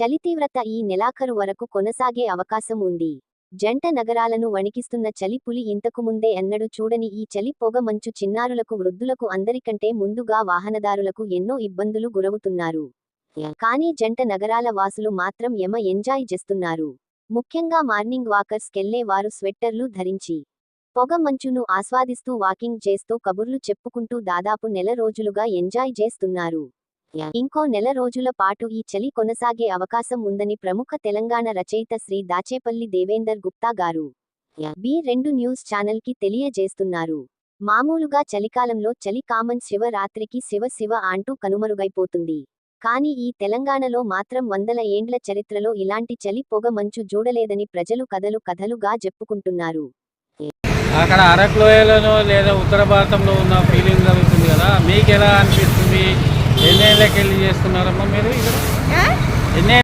చలి తీవ్రత ఈ నెలాఖరు వరకు కొనసాగే అవకాశం ఉంది. జంట నగరాలను వణికిస్తున్న చలి పులి ఇంతకు ముందే ఎన్నడూ చూడని ఈ చలి పొగ మంచు చిన్నారులకు వృద్ధులకు అందరికంటే ముందుగా వాహనదారులకు ఎన్నో ఇబ్బందులు గురవుతున్నారు. కానీ జంట నగరాల వాసులు మాత్రం యమ ఎంజాయ్ చేస్తున్నారు. ముఖ్యంగా మార్నింగ్ వాకర్స్ కెళ్ళే వారు స్వెట్టర్లు ధరించి పొగ మంచును ఆస్వాదిస్తూ వాకింగ్ చేస్తూ కబుర్లు చెప్పుకుంటూ దాదాపు నెల రోజులుగా ఎంజాయ్ చేస్తున్నారు. ఇంకో నెల రోజుల పాటు ఈ చలి కొనసాగే అవకాశం ఉందని ప్రముఖ తెలంగాణ రచయిత శ్రీ దాచేపల్లి దేవేందర్ గుప్తా గారు బి రెండు న్యూస్ ఛానల్కి తెలియజేస్తున్నారు. మామూలుగా చలికాలంలో చలి కామన్ శివ రాత్రికి శివ శివ అంటూ కనుమరుగైపోతుంది. కానీ ఈ తెలంగాణలో మాత్రం వందల ఏండ్ల చరిత్రలో ఇలాంటి చలి పొగ మంచు చూడలేదని ప్రజలు కథలు కథలుగా చెప్పుకుంటున్నారు. అక్కడ అరకులోయలను లేదా ఉత్తర భారతంలో ఉన్న ఫీలింగ్ కలుగుతుంది కదా మీకు ఎలా అనిపిస్తుంది? ఎన్ని ఏళ్ళకి వెళ్ళి చేస్తున్నారమ్మా మీరు ఇక్కడ ఎన్ని